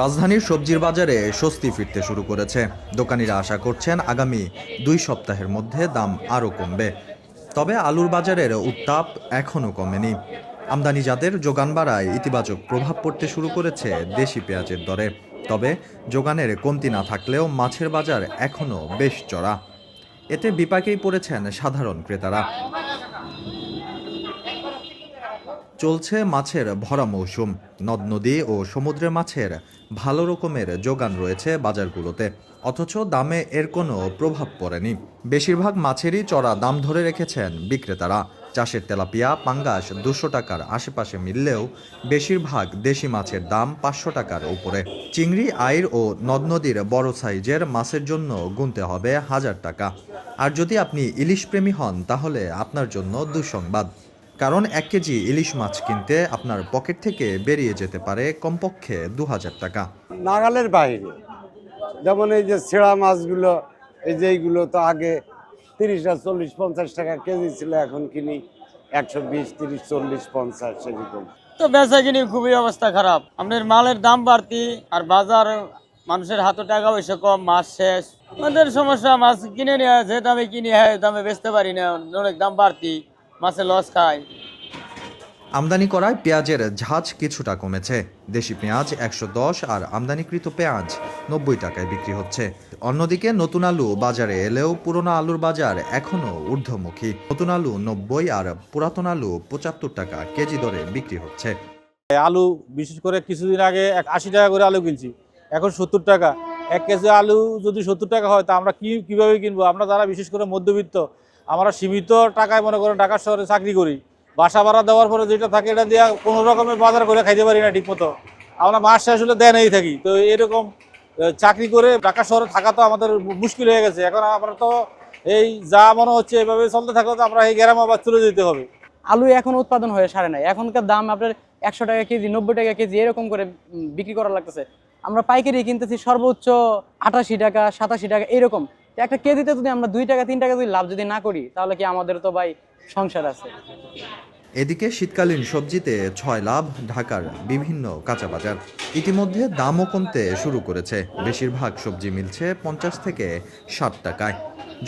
রাজধানীর সবজির বাজারে স্বস্তি ফিরতে শুরু করেছে। দোকানিরা আশা করছেন আগামী দুই সপ্তাহের মধ্যে দাম আরও কমবে। তবে আলুর বাজারের উত্তাপ এখনও কমেনি। আমদানি যাদের যোগান বাড়ায় ইতিবাচক প্রভাব পড়তে শুরু করেছে দেশি পেঁয়াজের দরে। তবে যোগানের কমতি না থাকলেও মাছের বাজার এখনও বেশ চড়া। এতে বিপাকেই পড়েছেন সাধারণ ক্রেতারা। চলছে মাছের ভরা মৌসুম। নদ নদী ও সমুদ্রের মাছের ভালো রকমের যোগান রয়েছে বাজারগুলোতে। অথচ দামে এর কোনো প্রভাব পড়েনি। বেশিরভাগ মাছেরই চড়া দাম ধরে রেখেছেন বিক্রেতারা। চাষের তেলাপিয়া, পাঙ্গাস দুশো টাকার আশেপাশে মিললেও বেশিরভাগ দেশি মাছের দাম পাঁচশো টাকার উপরে। চিংড়ি, আইর ও নদ নদীর বড় সাইজের মাছের জন্য গুনতে হবে হাজার টাকা। আর যদি আপনি ইলিশ প্রেমী হন, তাহলে আপনার জন্য দুঃসংবাদ। কারণ এক কেজি ইলিশ মাছ কিনতে আপনার পকেট থেকে বেরিয়ে যেতে পারে কমপক্ষে দু হাজার টাকা। নাগালের বাইরে। যেমন এই যে ছেঁড়া মাছগুলো এই যে এইগুলো তো আগে তিরিশ আর চল্লিশ পঞ্চাশ টাকা কেজি ছিল এখন কিনি একশো বিশ তিরিশ চল্লিশ পঞ্চাশ সেরকম তো বেচা কিনি খুবই অবস্থা খারাপ। আপনার মালের দাম বাড়তি আর বাজার মানুষের হাতে টাকা পয়সা কম মাছ শেষ। আমাদের সমস্যা মাছ কিনে নিয়ে যে দামে কিনি হয় দামে বেচতে পারি না অনেক দাম বাড়তি। মাছে লস খায়। আমদানি করায় পেঁয়াজের ঝাঁজ কিছুটা কমেছে। দেশি পেঁয়াজ একশো দশ আর আমদানিকৃত পেঁয়াজ নব্বই টাকায় বিক্রি হচ্ছে। অন্যদিকে নতুন আলু বাজারে এলেও পুরনো আলুর বাজার এখনও ঊর্ধ্বমুখী। নতুন আলু নব্বই আর পুরাতন আলু পঁচাত্তর টাকা কেজি দরে বিক্রি হচ্ছে। আলু বিশেষ করে কিছুদিন আগে এক আশি টাকা করে আলু কিনছি এখন সত্তর টাকা। এক কেজি আলু যদি সত্তর টাকা হয় তা আমরা কি কীভাবে কিনবো? আমরা যারা বিশেষ করে মধ্যবিত্ত আমরা সীমিত টাকায় মনে করেন ঢাকা শহরে চাকরি করি। বাসা ভাড়া দেওয়ার পরে যেটা থাকে এটা দিয়ে কোনো রকমের বাজার করে খাইতে পারি না ঠিক মতো আমরা মাস শেষ হলে দেয় থাকি। তো এরকম চাকরি করে ঢাকা শহরে থাকা তো আমাদের মুশকিল হয়ে গেছে। এখন আমরা তো এই যা মনে হচ্ছে এভাবে চলতে থাকলে তো আমরা এই গ্রাম আবার চলে যেতে হবে। আলু এখন উৎপাদন হয়ে সারে নাই। এখনকার দাম আপনার একশো টাকা কেজি, নব্বই টাকা কেজি এরকম করে বিক্রি করা লাগতেছে। আমরা পাইকারি কিনতেছি সর্বোচ্চ আটাশি টাকা, সাতাশি টাকা, এরকম। একটা কেজিতে যদি আমরা দুই টাকা, তিন টাকা যদি লাভ যদি না করি, তাহলে কি আমাদের তো ভাই সংসার আছে? এদিকে শীতকালীন সবজিতে ছয় লাভ, ঢাকার বিভিন্ন কাঁচা বাজার। ইতিমধ্যে দামও কমতে শুরু করেছে। বেশিরভাগ সবজি মিলছে পঞ্চাশ থেকে ষাট টাকায়।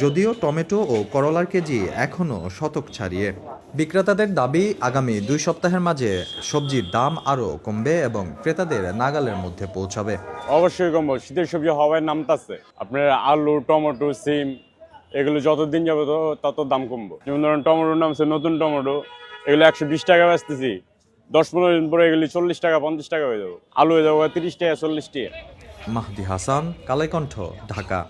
যদিও টমেটো ও করলার কেজি এখনও শতক ছাড়িয়ে। বিক্রেতাদের দাবি আগামী দুই সপ্তাহের মাঝে সবজির দাম আরও কমবে এবং ক্রেতাদের নাগালের মধ্যে পৌঁছাবে। অবশ্যই কমবো। শীতের সবজি হওয়ায় নামতাছে। আপনার আলু টমেটো সিম এগুলো যত দিন যাবে তো তত দাম কমবো। যেমন ধরুন টমেটোর নামছে নতুন টমেটো এগুলো একশো বিশ টাকা বেচতেছি। দশ পনেরো দিন পরে এগুলি চল্লিশ টাকা পঞ্চাশ টাকা হয়ে যাব। আলু হয়ে যাব তিরিশ টাকা চল্লিশ টাকা। মাহদি হাসান কালাইকণ্ঠ ঢাকা।